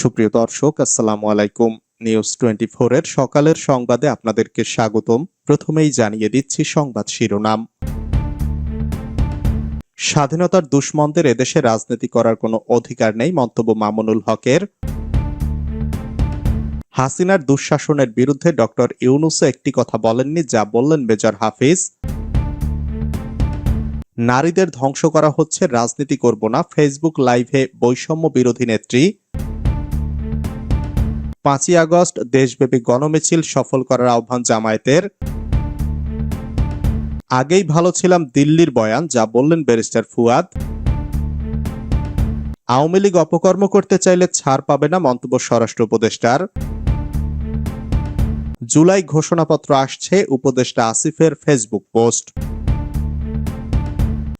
সুপ্রিয় দর্শক, আসসালামু আলাইকুম। নিউজ টোয়েন্টি এর সকালের সংবাদে আপনাদেরকে স্বাগতম। প্রথমেই জানিয়ে দিচ্ছি সংবাদ শিরোনাম। স্বাধীনতার দুশ্মনদের এদেশে রাজনীতি করার কোনো অধিকার নেই মন্তব্য মামুনুল হকের। হাসিনার দুঃশাসনের বিরুদ্ধে ডক্টর ইউনুসও একটি কথা বলেননি, যা বললেন মেজর হাফিজ। নারীদের ধ্বংস করা হচ্ছে, রাজনীতি করব না, ফেসবুক লাইভে বৈষম্য বিরোধী নেত্রী। পাঁচই আগস্ট দেশব্যাপী গণমিছিল সফল করার আহ্বান জামায়াতের। আগেই ভালো ছিলাম দিল্লির বয়ান, যা বললেন ব্যারিস্টার ফুয়াদ। আওয়ামী লীগ অপকর্ম করতে চাইলে ছাড় পাবে না মন্তব্য স্বরাষ্ট্র উপদেষ্টার। জুলাই ঘোষণাপত্র আসছে উপদেষ্টা আসিফের ফেসবুক পোস্ট।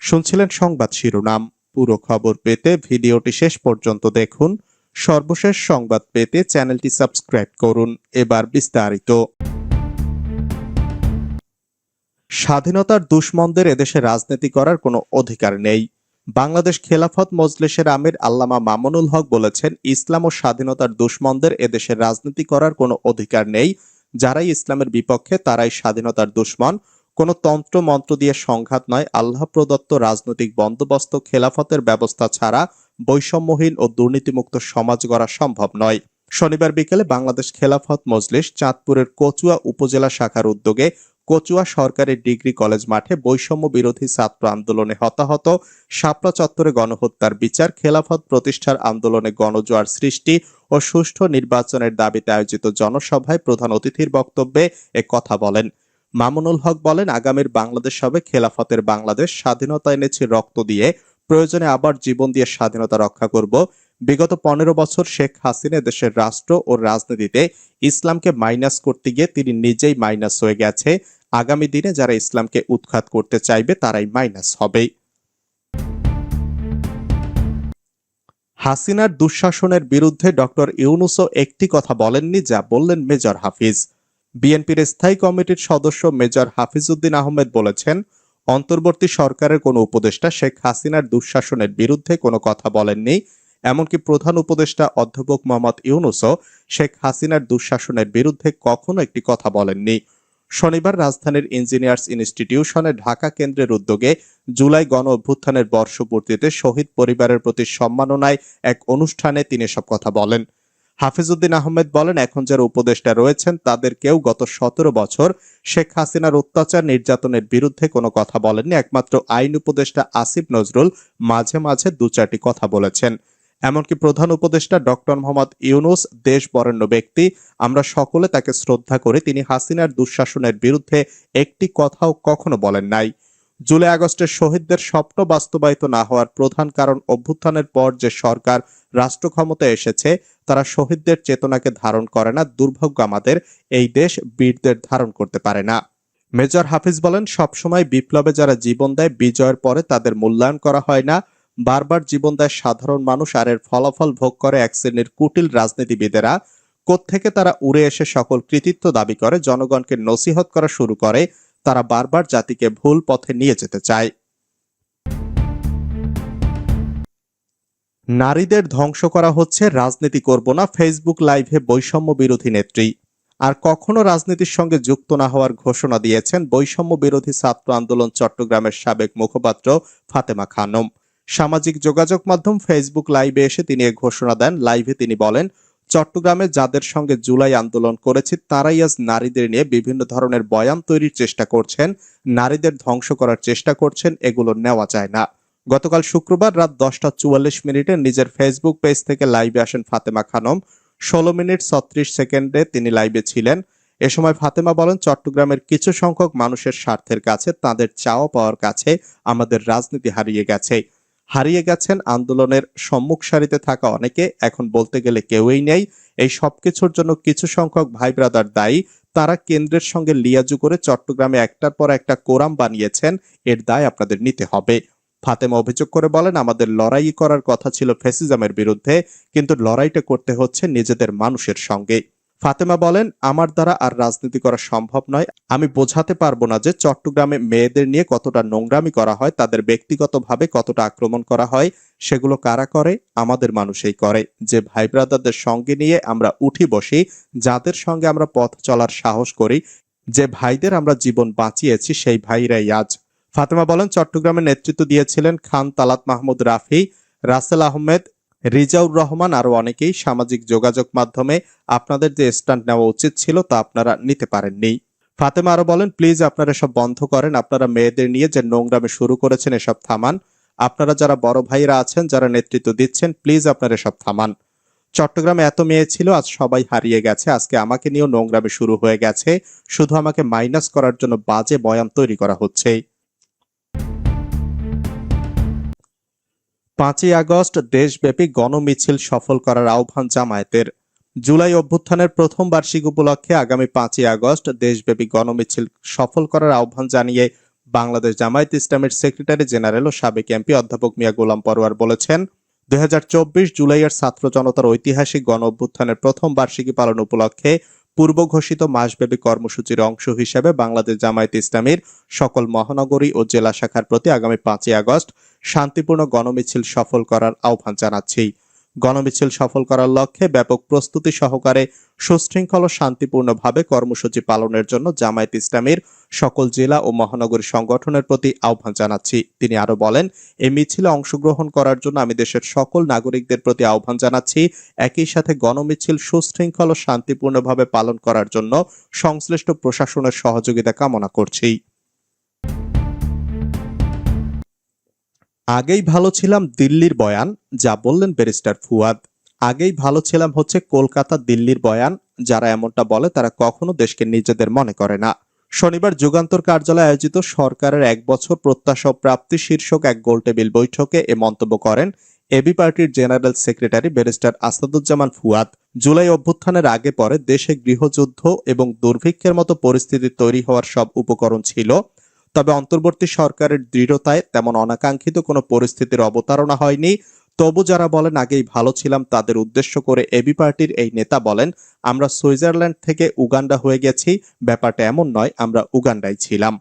শুনছিলেন সংবাদ শিরোনাম। পুরো খবর পেতে ভিডিওটি শেষ পর্যন্ত দেখুন। সর্বশেষ সংবাদ পেতে চ্যানেলটি সাবস্ক্রাইব করুন। এবার বিস্তারিত। স্বাধীনতার দুশ্মনদের এদেশে রাজনীতি করার কোনো অধিকার নেই। বাংলাদেশ খেলাফত মজলিসের আমির আল্লামা মামুনুল হক বলেছেন, ইসলাম ও স্বাধীনতার দুশ্মনদের এদেশে রাজনীতি করার কোনো অধিকার নেই। যারাই ইসলামের বিপক্ষে, তারাই স্বাধীনতার দুশ্মন। কোনো তন্ত্র মন্ত্র দিয়ে সংঘাত নয়। আল্লাহ প্রদত্ত রাজনৈতিক বন্দোবস্ত, খেলাফতের ব্যবস্থা ছাড়া বৈষম্যহীন ও দুর্নীতিমুক্ত সমাজ গড়া সম্ভব নয়। শনিবার বিকেলে বাংলাদেশ খেলাফত মজলিস চাঁদপুরের কচুয়া উপজেলা শাখার উদ্যোগে কচুয়া সরকারি ডিগ্রি কলেজ মাঠে বৈষম্য বিরোধী ছাত্র আন্দোলনে হতাহত শাপলা চত্বরে গণহত্যার বিচার, খেলাফত প্রতিষ্ঠার আন্দোলনে গণজোয়ার সৃষ্টি ও সুষ্ঠু নির্বাচনের দাবিতে আয়োজিত জনসভায় প্রধান অতিথির বক্তব্যে এ কথা বলেন। মামুনুল হক বলেন, আগামীর বাংলাদেশ হবে খেলাফতের বাংলাদেশ, স্বাধীনতা এনেছে রক্ত দিয়ে প্রয়োজনে আবার জীবন দিয়ে স্বাধীনতা রক্ষা করব। বিগত পনেরো বছর শেখ হাসিনা দেশের রাষ্ট্র ও রাজনীতিতে ইসলামকে মাইনাস করতে গিয়ে তিনি নিজেই মাইনাস হয়ে গেছে। আগামী দিনে যারা ইসলামকে উৎখাত করতে চাইবে, তারাই মাইনাস হবে। হাসিনার দুঃশাসনের বিরুদ্ধে ডক্টর ইউনুসও একটি কথা বলেননি যা বললেন মেজর হাফিজ। বিএনপির স্থায়ী কমিটির সদস্য মেজর হাফিজউদ্দিন আহমেদ বলেছেন অন্তর্বর্তী সরকারের কোনো উপদেষ্টা শেখ হাসিনার দুঃশাসনের বিরুদ্ধে কোনো কথা বলেননি। এমনকি প্রধান উপদেষ্টা অধ্যাপক মোহাম্মদ ইউনুসও শেখ হাসিনার দুঃশাসনের বিরুদ্ধে কখনো একটি কথা বলেননি। শনিবার রাজধানীর ইঞ্জিনিয়ার্স ইনস্টিটিউশনে ঢাকা কেন্দ্রের উদ্যোগে জুলাই গণ অভ্যুত্থানের বর্ষপূর্তিতে শহীদ পরিবারের প্রতি সম্মাননায় এক অনুষ্ঠানে তিনি সব কথা বলেন। হাফিজউদ্দিন আহমেদ বলেন, এখন যারা উপদেষ্টা রয়েছেন তাদের কেউ গত সতেরো বছর শেখ হাসিনার অত্যাচার নির্যাতনের বিরুদ্ধে কোনো কথা বলেননি। একমাত্র আইন উপদেষ্টা আসিফ নজরুল মাঝে মাঝে দু চারটি কথা বলেছেন। এমনকি প্রধান উপদেষ্টা ডক্টর মোহাম্মদ ইউনুস দেশ বরেণ্য ব্যক্তি, আমরা সকলে তাকে শ্রদ্ধা করি তিনি হাসিনার দুঃশাসনের বিরুদ্ধে একটি কথাও কখনো বলেন নাই। জুলাই আগস্টের শহীদদের স্বপ্ন বাস্তবায়িত না হওয়ার প্রধান কারণ অভ্যুত্থানের পর যে সরকার রাষ্ট্র ক্ষমতায় এসেছে, তারা শহীদদের চেতনাকে ধারণ করে না, দুর্ভাগ্য আমাদের এই দেশ বীরদের ধারণ করতে পারে না। মেজর হাফিজ বলেন, সবসময় বিপ্লবে যারা জীবন দেয়, বিজয়ের পরে তাদের মূল্যায়ন করা হয় না। বারবার জীবন দেয় সাধারণ মানুষ আর এর ফলাফল ভোগ করে এক শ্রেণির কুটিল রাজনীতিবিদেরা। কোত্থেকে তারা উড়ে এসে সকল কৃতিত্ব দাবি করে, জনগণকে নসিহত করা শুরু করে। তারা বারবার জাতিকে ভুল পথে নিয়ে যেতে চায়। নারীদের ধ্বংস করা হচ্ছে, রাজনীতি করব না ফেসবুক লাইভে বৈষম্য বিরোধী নেত্রী। আর কখনো রাজনীতির সঙ্গে যুক্ত না হওয়ার ঘোষণা দিয়েছেন বৈষম্য বিরোধী ছাত্র আন্দোলন চট্টগ্রামের সাবেক মুখপাত্র ফাতেমা খানম। সামাজিক যোগাযোগ মাধ্যম ফেসবুক লাইভে এসে তিনি এ ঘোষণা দেন। লাইভে তিনি বলেন চট্টগ্রামে যাদের সঙ্গে জুলাই আন্দোলন করেছি, তারাই আজ নারীদের নিয়ে বিভিন্ন ধরনের বয়ান তৈরির চেষ্টা করছেন। নারীদের ধ্বংস করার চেষ্টা করছেন, এগুলো নেওয়া যায় না। গতকাল শুক্রবার রাত দশটা চুয়াল্লিশ মিনিটে নিজের ফেসবুক পেজ থেকে লাইভে আসেন ফাতেমা খানম। ষোলো মিনিট ছত্রিশ সেকেন্ডে তিনি লাইভে ছিলেন। এ সময় ফাতেমা বলেন, চট্টগ্রামের কিছু সংখ্যক মানুষের স্বার্থের কাছে, তাদের চাওয়া পাওয়ার কাছে আমাদের রাজনীতি হারিয়ে গেছে। হারিয়ে গেছেন আন্দোলনের সম্মুখ সারিতে থাকা অনেকে। এখন বলতে গেলে কেউই নেই। এই সবকিছুর জন্য কিছু সংখ্যক ভাই ব্রাদার দায়ী। তারা কেন্দ্রের সঙ্গে লিয়াজু করে চট্টগ্রামে একটার পর একটা কোরাম বানিয়েছেন। এর দায় আপনাদের নিতে হবে। ফাতেমা অভিযোগ করে বলেন, আমাদের লড়াই করার কথা ছিল ফেসিজমের বিরুদ্ধে, কিন্তু লড়াইটা করতে হচ্ছে নিজেদের মানুষের সঙ্গে। ফাতেমা বলেন, আমার দ্বারা আর রাজনীতি করা সম্ভব নয়। আমি বোঝাতে পারব না যে চট্টগ্রামে মেয়েদের নিয়ে কতটা নোংরামি করা হয়, তাদের ব্যক্তিগতভাবে কতটা আক্রমণ করা হয়, সেগুলো কারা করে? আমাদের মানুষই করে। যে ভাই ব্রাদারদের সঙ্গে নিয়ে আমরা উঠি বসি, যাদের সঙ্গে আমরা পথ চলার সাহস করি, যে ভাইদের আমরা জীবন বাঁচিয়েছি, সেই ভাইরাই আজ। ফাতেমা বলেন, চট্টগ্রামে নেতৃত্ব দিয়েছিলেন খান তালাত মাহমুদ রাফি, রাসেল আহমেদ রিজাউর রহমান আরও অনেকেই সামাজিক যোগাযোগ মাধ্যমে আপনাদের যে স্ট্যান্ড নেওয়া উচিত ছিল তা আপনারা নিতে পারেননি। ফাতেমা আরও বলেন, প্লিজ আপনারা এসব বন্ধ করেন। আপনারা মেয়েদের নিয়ে যে নোংরামে শুরু করেছেন, এসব থামান। আপনারা যারা বড় ভাইরা আছেন, যারা নেতৃত্ব দিচ্ছেন, প্লিজ আপনারা এসব থামান। চট্টগ্রামে এত মেয়ে ছিল, আজ সবাই হারিয়ে গেছে। আজকে আমাকে নিয়েও নোংরামে শুরু হয়ে গেছে। শুধু আমাকে মাইনাস করার জন্য বাজে বয়ান তৈরি করা হচ্ছে। পাঁচই আগস্ট দেশব্যাপী গণমিছিল সফল করার আহ্বান জামায়াতের। জুলাই অভ্যুত্থানের প্রথম বার্ষিক উপলক্ষে আগামী পাঁচই আগস্ট দেশব্যাপী গণমিছিল সফল করার আহ্বান জানিয়ে বাংলাদেশ জামায়াত ইসলামের সেক্রেটারি জেনারেল ও সাবেক এমপি অধ্যাপক মিয়া গোলাম পরোয়ার বলেছেন, দুই জুলাইয়ের ছাত্র জনতার ঐতিহাসিক গণ অভ্যুত্থানের প্রথম বার্ষিকী পালন উপলক্ষে পূর্ব ঘোষিত মাসব্যাপী কর্মসূচির অংশ হিসেবে বাংলাদেশ জামায়াত ইসলামীর সকল মহানগরী ও জেলা শাখার প্রতি আগামী পাঁচই আগস্ট শান্তিপূর্ণ গণমিছিল সফল করার আহ্বান জানাচ্ছি। গণমিছিল সফল করার লক্ষ্যে ব্যাপক প্রস্তুতি সহকারে সুশৃঙ্খল ও শান্তিপূর্ণভাবে কর্মসূচি পালনের জন্য জামায়াত ইসলামীর সকল জেলা ও মহানগরী সংগঠনের প্রতি আহ্বান জানাচ্ছি। তিনি আরও বলেন, এই মিছিলে অংশগ্রহণ করার জন্য আমি দেশের সকল নাগরিকদের প্রতি আহ্বান জানাচ্ছি। একই সাথে গণমিছিল সুশৃঙ্খল ও শান্তিপূর্ণভাবে পালন করার জন্য সংশ্লিষ্ট প্রশাসনের সহযোগিতা কামনা করছি। আগেই ভালো ছিলাম দিল্লির বয়ান, যা বললেন ব্যারিস্টার ফুয়াদ। আগেই ভালো ছিলাম হচ্ছে কলকাতা দিল্লির বয়ান, যারা এমনটা বলে তারা কখনো দেশকে নিজেদের মনে করে না। শনিবার যুগান্তর কার্যালয়ে আয়োজিত সরকারের এক বছর প্রত্যাশা প্রাপ্তি শীর্ষক এক গোলটেবিল বৈঠকে এ মন্তব্য করেন এবি পার্টির general secretary barrister Asaduzzaman Fuad. July অভ্যুত্থানের আগে পরে দেশে গৃহযুদ্ধ এবং দুর্ভিক্ষের মতো পরিস্থিতি তৈরি হওয়ার সব উপকরণ ছিল। তবে অন্তর্বর্তী সরকারের দৃঢ়তায় তেমন অনাকাঙ্ক্ষিত কোনো পরিস্থিতির অবতারণা হয়নি। তবু যারা বলেন, আগেই ভালো ছিলাম, তাদের উদ্দেশ্য করে এবি পার্টির এই নেতা বলেন, আমরা সুইজারল্যান্ড থেকে উগান্ডা হয়ে গেছি, ব্যাপারটা এমন নয়, আমরা উগান্ডায় ছিলাম।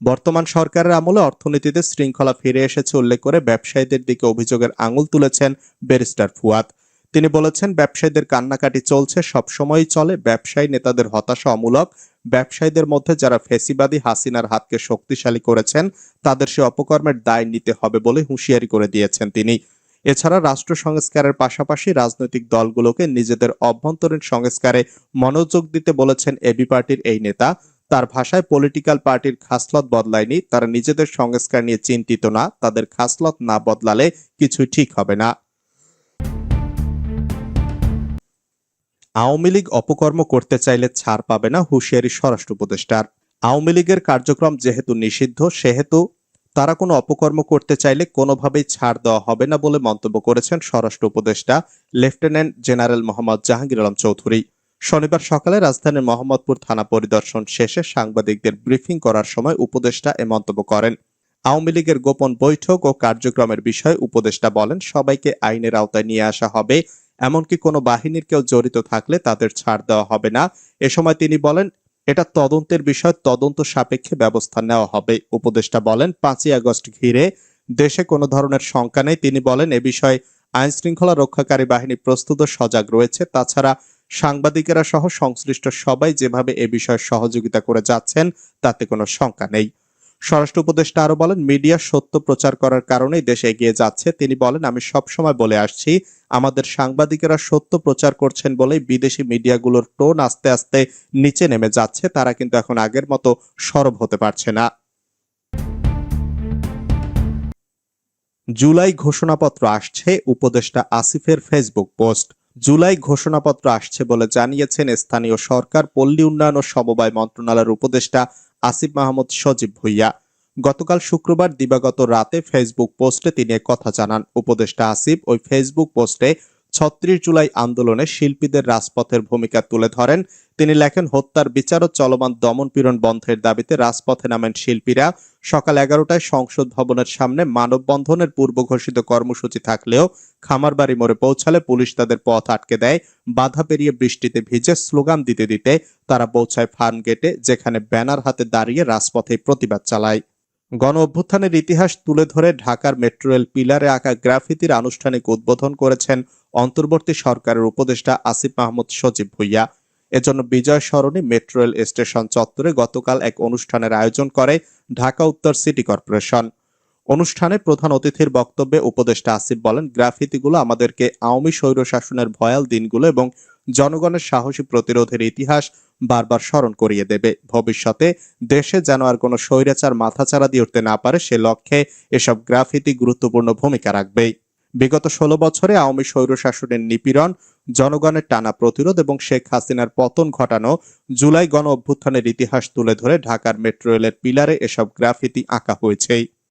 বর্তমান সরকারের আমলে অর্থনীতিতে শৃঙ্খলা ফিরে এসেছে উল্লেখ করে ব্যবসায়ীদের দিকে অভিযোগের আঙুল তুলেছেন ব্যারিস্টার ফুয়াদ। তিনি বলেছেন, ব্যবসায়ীদের কান্নাকাটি চলছে, সবসময়ই চলে, ব্যবসায়ী নেতাদের হতাশা অমূলক ব্যবসায়ীদের মধ্যে যারা ফেসিবাদী হাসিনার হাতকে শক্তিশালী করেছেন, তাদের সে অপকর্মের দায় নিতে হবে বলে হুঁশিয়ারি করে দিয়েছেন তিনি। এছাড়া রাষ্ট্র সংস্কারের পাশাপাশি রাজনৈতিক দলগুলোকে নিজেদের অভ্যন্তরীণ সংস্কারে মনোযোগ দিতে বলেছেন এবি পার্টির এই নেতা। তার ভাষায় পলিটিক্যাল পার্টির খাসলত বদলায়নি, তারা নিজেদের সংস্কার নিয়ে চিন্তিত না, তাদের খাসলত না বদলালে কিছুই ঠিক হবে না। আওয়ামী লীগ অপকর্ম করতে চাইলে ছাড় পাবে না হুঁশিয়ারি স্বরাষ্ট্র উপদেষ্টার। আওয়ামী লীগের কার্যক্রম যেহেতু নিষিদ্ধ, সেহেতু তারা কোনো অপকর্ম করতে চাইলে কোনোভাবেই ছাড় দেওয়া হবে না বলে মন্তব্য করেছেন স্বরাষ্ট্র উপদেষ্টা, লেফটেন্যান্ট জেনারেল মোহাম্মদ জাহাঙ্গীর আলম চৌধুরী। শনিবার সকালে রাজধানীর মোহাম্মদপুর থানা পরিদর্শন শেষে সাংবাদিকদের ব্রিফিং করার সময় উপদেষ্টা এ মন্তব্য করেন। আওয়ামী লীগের গোপন বৈঠক ও কার্যক্রমের বিষয়ে উপদেষ্টা বলেন, সবাইকে আইনের আওতায় নিয়ে আসা হবে। এমনকি কোনো বাহিনীর কেউ জড়িত থাকলে তাদের ছাড় দেওয়া হবে না। এ সময় তিনি বলেন, এটা তদন্তের বিষয়, তদন্ত সাপেক্ষে ব্যবস্থা নেওয়া হবে। উপদেষ্টা বলেন, পাঁচই আগস্ট ঘিরে দেশে কোনো ধরনের শঙ্কা নেই। তিনি বলেন, এ বিষয়ে আইন শৃঙ্খলা রক্ষাকারী বাহিনী প্রস্তুত সজাগ রয়েছে। তাছাড়া সাংবাদিকেরা সহ সংশ্লিষ্ট সবাই যেভাবে এ বিষয়ে সহযোগিতা করে যাচ্ছেন, তাতে কোনো শঙ্কা নেই। স্বরাষ্ট্র উপদেষ্টা আরও বলেন, মিডিয়া সত্য প্রচার করার কারণেই দেশে এগিয়ে যাচ্ছে। তিনি বলেন, আমি সব সময় বলে আসছি, আমাদের সাংবাদিকেরা সত্য প্রচার করছেন বলেই বিদেশি মিডিয়াগুলোর টোন আস্তে আস্তে নিচে নেমে যাচ্ছে। তারা কিন্তু এখন আগের মতো সরব হতে পারছে না। জুলাই ঘোষণাপত্র আসছে উপদেষ্টা আসিফের ফেসবুক পোস্ট। জুলাই ঘোষণাপত্র আসছে বলে জানিয়েছেন স্থানীয় সরকার, পল্লী উন্নয়ন ও সমবায় মন্ত্রণালয়ের উপদেষ্টা আসিফ মাহমুদ সজীব ভুইয়া। গতকাল শুক্রবার দিবাগত রাতে ফেসবুক পোস্টে তিনি কথা জানান। উপদেষ্টা আসিফ ওই ফেসবুক পোস্টে ছত্রিশ জুলাই আন্দোলনে শিল্পীদের রাজপথের ভূমিকা তুলে ধরেন। তিনি লেখেন, হত্যার বিচার ও চলমান দমনপীড়ন বন্ধের দাবিতে রাজপথে নামেন শিল্পীরা। সকাল এগারোটায় সংসদ ভবনের সামনে মানববন্ধনের পূর্ব ঘোষিত কর্মসূচি থাকলেও খামারবাড়ি মোড়ে পৌঁছালে পুলিশ তাদের পথ আটকে দেয়। বাধা পেরিয়ে বৃষ্টিতে ভিজে স্লোগান দিতে দিতে তারা পৌঁছায় ফার্ম গেটে যেখানে ব্যানার হাতে দাঁড়িয়ে রাজপথে প্রতিবাদ চালায়। গণ অভ্যুত্থানের ইতিহাস তুলে ধরে ঢাকার মেট্রো রেল পিলারে আঁকা গ্রাফিতির আনুষ্ঠানিক উদ্বোধন করেছেন অন্তর্বর্তী সরকারের উপদেষ্টা আসিফ মাহমুদ সজীব ভুইয়া। এজন্য Bijoy Sarani metro rail station চত্বরে গতকাল এক অনুষ্ঠানের আয়োজন করে ঢাকা উত্তর সিটি কর্পোরেশন। অনুষ্ঠানে প্রধান অতিথির বক্তব্যে উপদেষ্টা আসিফ বলেন, গ্রাফিতিগুলো আমাদেরকে আওয়ামী স্বৈর শাসনের ভয়াল দিনগুলো এবং জনগণের সাহসী প্রতিরোধের ইতিহাস বারবার স্মরণ করিয়ে দেবে। ভবিষ্যতে দেশে যেন আর কোনো স্বৈরাচার মাথাচাড়া দিয়ে উঠতে না পারে, সে লক্ষ্যে এসব গ্রাফিতি গুরুত্বপূর্ণ ভূমিকা রাখবে বিগত ষোলো বছরে আওয়ামী স্বৈরশাসনের নিপীড়ন, জনগণের টানা প্রতিরোধ এবং শেখ হাসিনার পতন ঘটানো জুলাই গণ অভ্যুত্থানের ইতিহাস তুলে ধরে ঢাকার মেট্রো রেলের পিলারে এসব গ্রাফিতি আঁকা হয়েছে